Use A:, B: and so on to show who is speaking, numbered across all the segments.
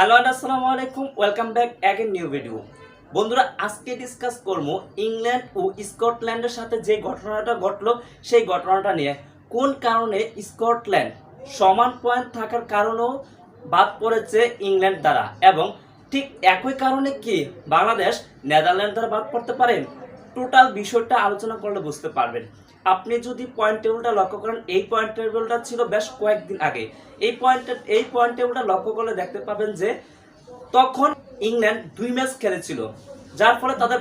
A: Hello and আসসালামু আলাইকুম welcome back again new video বন্ধুরা, আজকে ডিসকাস করব ইংল্যান্ড ও স্কটল্যান্ডের সাথে যে ঘটনাটা ঘটলো, সেই ঘটনাটা নিয়ে। কোন কারণে স্কটল্যান্ড সমান পয়েন্ট থাকার কারণেও বাদ পড়েছে ইংল্যান্ড দ্বারা? এবং ঠিক একই কারণে কি বাংলাদেশ নেদারল্যান্ড দ্বারা বাদ পড়তে পারে? টোটাল বিষয়টা আলোচনা করলে বুঝতে পারবেন। আপনি যদি পয়েন্ট টেবিলটা লক্ষ্য করেন, এই পয়েন্ট টেবিলটা ছিল বেশ কয়েকদিন আগে। এই পয়েন্ট এই পয়েন্ট টেবিলটা লক্ষ্য করলে দেখতে পাবেন যে তখন ইংল্যান্ড দুই ম্যাচ খেলেছিল। যার ফলে তাদের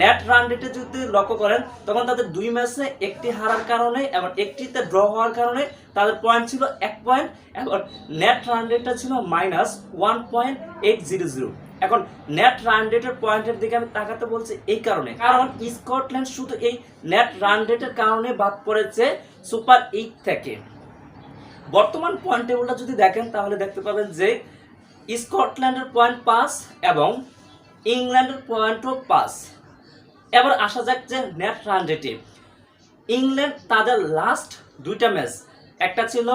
A: নেট রান রেটে যদি লক্ষ্য করেন, তখন তাদের দুই ম্যাচে একটি হারার কারণে এবং একটিতে ড্র হওয়ার কারণে তাদের পয়েন্ট ছিল এক পয়েন্ট এবং নেট রান রেটটা ছিল minus one point eight zero zero এখন নেট রান রেটের পয়েন্টের দিকে আমি তাকাতে বলছি এই কারণে। কারণ স্কটল্যান্ড শুধু এই নেট রান রেটের কারণে বাদ পড়েছে সুপার এইট থেকে। বর্তমান পয়েন্ট টেবিলটা যদি দেখেন, তাহলে দেখতে পাবেন যে স্কটল্যান্ডের পয়েন্ট পাস এবং ইংল্যান্ডের পয়েন্টও পাস এবার আসা যাক যে নেট রান রেটে ইংল্যান্ড তাদের লাস্ট দুইটা ম্যাচ একটা ছিল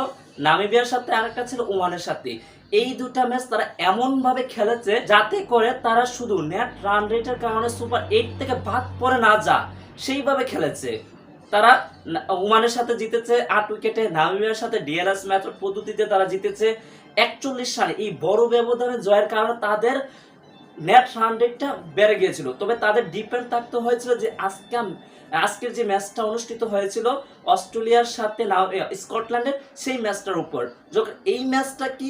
A: নামিবিয়ার সাথে আর একটা ছিল ওমানের সাথে। এই দুটা ম্যাচ তারা এমনভাবে খেলেছে যাতে করে তারা শুধু নেট রান রেটের কারণে সুপার এইট থেকে বাদ পড়ে না যা সেইভাবে খেলেছে। তারা ওমানের সাথে জিতেছে, আট উইকেটে নামিবিয়ার সাথে ডিএলএস ম্যাচ পদ্ধতিতে তারা জিতেছে। একচল্লিশ রানে। এই বড় ব্যবধানে জয়ের কারণে তাদের নেট রান রেটটা বেড়ে গিয়েছিল। তবে তাদের ডিপেন্ড থাকতে হয়েছিল যে আজকে আজকের যে ম্যাচটা অনুষ্ঠিত হয়েছিল অস্ট্রেলিয়ার সাথে স্কটল্যান্ডের সেই ম্যাচটার উপর। যখন এই ম্যাচটা কি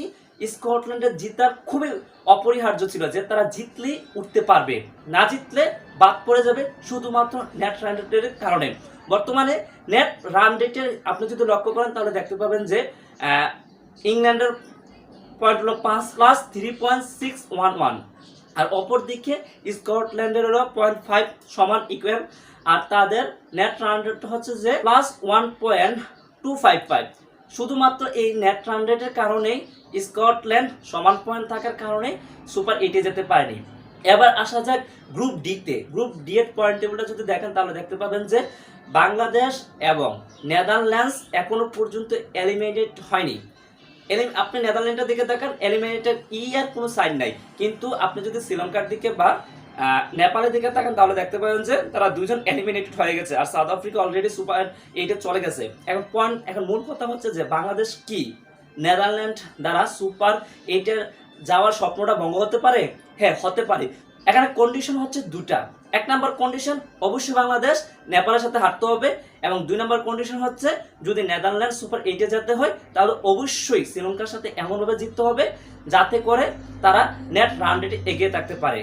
A: স্কটল্যান্ডের জিতার খুবই অপরিহার্য ছিল যে তারা জিতলেই উঠতে পারবে। না জিতলে বাদ পড়ে যাবে শুধুমাত্র নেট রান রেটের কারণে। বর্তমানে নেট রান রেটের আপনি যদি লক্ষ্য করেন তাহলে দেখতে পাবেন যে ইংল্যান্ডের পয়েন্ট হলো পাঁচ plus three point six one one আর অপর দিকে স্কটল্যান্ডের হলো পয়েন্ট ফাইভ সমান ইকুয়াল আর তাদের নেট রান রেট হচ্ছে যে plus one point two five five শুধুমাত্র এই নেট রান রেটের কারণেই স্কটল্যান্ড সমান পয়েন্ট থাকার কারণে সুপার এইটে যেতে পারেনি। এবার আসা যাক গ্রুপ ডিতে গ্রুপ ডি এর পয়েন্ট টেবিলটা যদি দেখেন, তাহলে দেখতে পাবেন যে বাংলাদেশ এবং নেদারল্যান্ডস এখনও পর্যন্ত এলিমিনেট হয়নি। আপনি নেদারল্যান্ডের দিকে দেখেন এলিমিনেটেড ই আর কোনো সাইন নাই। কিন্তু আপনি যদি শ্রীলঙ্কার দিকে বা নেপালের দিকে তাকান তাহলে দেখতে পাবেন যে তারা দুজন এলিমিনেটেড হয়ে গেছে। আর সাউথ আফ্রিকা অলরেডি সুপার এইটে চলে গেছে। এখন পয়েন্ট এখন মূল কথা হচ্ছে যে বাংলাদেশ কি? নেদারল্যান্ড দ্বারা সুপার এইটের যাওয়ার স্বপ্নটা ভঙ্গ হতে পারে? হ্যাঁ হতে পারে। এখানে কন্ডিশন হচ্ছে দুটা এক নম্বর কন্ডিশন অবশ্যই বাংলাদেশ, নেপালের সাথে হারতে হবে এবং দুই নম্বর কন্ডিশন হচ্ছে যদি নেদারল্যান্ড সুপার এইটে যেতে হয়, তাহলে অবশ্যই শ্রীলঙ্কার সাথে এমনভাবে জিততে হবে যাতে করে তারা নেট রান এগিয়ে থাকতে পারে।